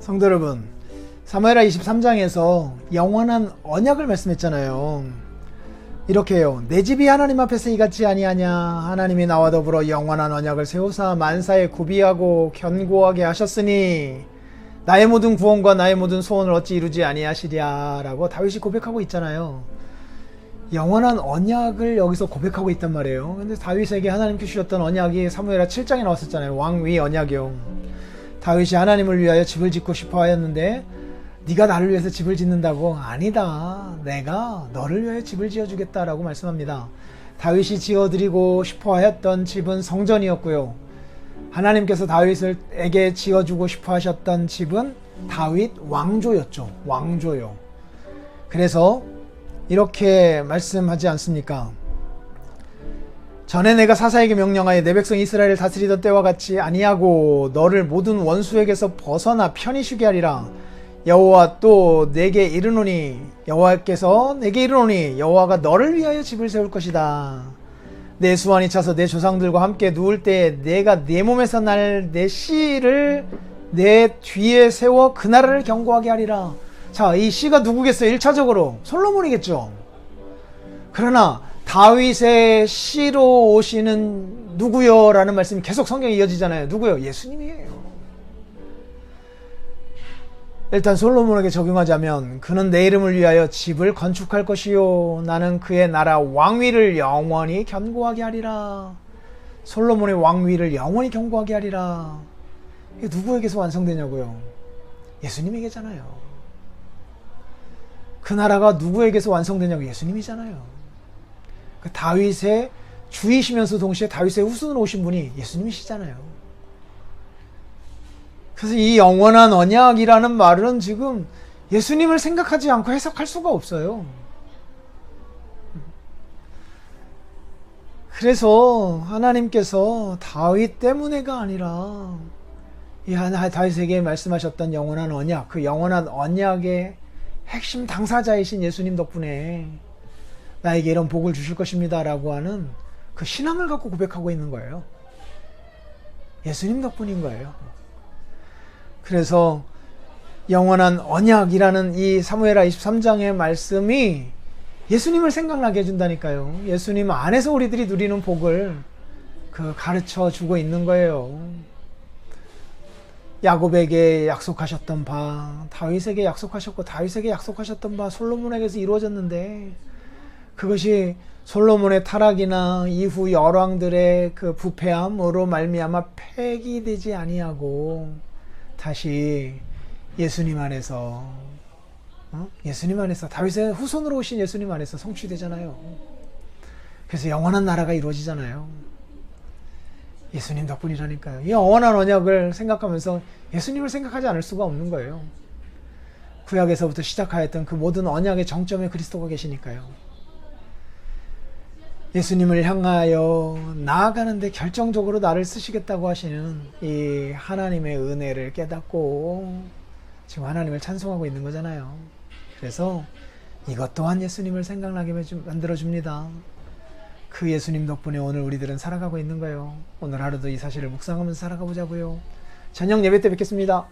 성도 여러분, 사무엘하 23장에서 영원한 언약을 말씀했잖아요. 이렇게요. 내 집이 하나님 앞에서 이같지 아니하냐. 하나님이 나와 더불어 영원한 언약을 세우사 만사에 구비하고 견고하게 하셨으니 나의 모든 구원과 나의 모든 소원을 어찌 이루지 아니하시랴라고 다윗이 고백하고 있잖아요. 영원한 언약을 여기서 고백하고 있단 말이에요. 근데 다윗에게 하나님께 주셨던 언약이 사무엘하 7장에 나왔었잖아요. 왕위 언약이요. 다윗이 하나님을 위하여 집을 짓고 싶어 하였는데 네가 나를 위해서 집을 짓는다고 아니다. 내가 너를 위하여 집을 지어 주겠다라고 말씀합니다. 다윗이 지어 드리고 싶어 하였던 집은 성전이었고요. 하나님께서 다윗에게 지어 주고 싶어 하셨던 집은 다윗 왕조였죠. 왕조요. 그래서 이렇게 말씀하지 않습니까? 전에 내가 사사에게 명령하여 내 백성 이스라엘을 다스리던 때와 같이 아니하고 너를 모든 원수에게서 벗어나 편히 쉬게 하리라. 여호와 또 내게 이르노니 여호와께서 내게 이르노니 여호와가 너를 위하여 집을 세울 것이다. 내 수완이 차서 내 조상들과 함께 누울 때 내가 내 몸에서 날 내 씨를 내 뒤에 세워 그 나라를 경고하게 하리라. 자, 이 씨가 누구겠어요? 1차적으로 솔로몬이겠죠. 그러나 다윗의 씨로 오시는 누구요? 라는 말씀이 계속 성경에 이어지잖아요. 누구요? 예수님이에요. 일단 솔로몬에게 적용하자면 그는 내 이름을 위하여 집을 건축할 것이요 나는 그의 나라 왕위를 영원히 견고하게 하리라. 솔로몬의 왕위를 영원히 견고하게 하리라. 이게 누구에게서 완성되냐고요? 예수님에게잖아요. 그 나라가 누구에게서 완성되냐고 예수님이잖아요. 그 다윗의 주이시면서 동시에 다윗의 후손으로 오신 분이 예수님이시잖아요. 그래서 이 영원한 언약이라는 말은 지금 예수님을 생각하지 않고 해석할 수가 없어요. 그래서 하나님께서 다윗 때문에가 아니라 이 다윗에게 말씀하셨던 영원한 언약, 그 영원한 언약의 핵심 당사자이신 예수님 덕분에 나에게 이런 복을 주실 것입니다 라고 하는 그 신앙을 갖고 고백하고 있는 거예요. 예수님 덕분인 거예요. 그래서 영원한 언약이라는 이 사무엘하 23장의 말씀이 예수님을 생각나게 해준다니까요. 예수님 안에서 우리들이 누리는 복을 그 가르쳐 주고 있는 거예요. 야곱에게 약속하셨던 바, 다윗에게 약속하셨고 다윗에게 약속하셨던 바 솔로몬에게서 이루어졌는데 그것이 솔로몬의 타락이나 이후 열왕들의 그 부패함으로 말미암아 폐기되지 아니하고 다시 예수님 안에서 어? 예수님 안에서 다윗의 후손으로 오신 예수님 안에서 성취되잖아요. 그래서 영원한 나라가 이루어지잖아요. 예수님 덕분이라니까요. 이 영원한 언약을 생각하면서 예수님을 생각하지 않을 수가 없는 거예요. 구약에서부터 시작하였던 그 모든 언약의 정점에 그리스도가 계시니까요. 예수님을 향하여 나아가는데 결정적으로 나를 쓰시겠다고 하시는 이 하나님의 은혜를 깨닫고 지금 하나님을 찬송하고 있는 거잖아요. 그래서 이것 또한 예수님을 생각나게 만들어 줍니다. 그 예수님 덕분에 오늘 우리들은 살아가고 있는 거예요. 오늘 하루도 이 사실을 묵상하면서 살아가 보자고요. 저녁 예배 때 뵙겠습니다.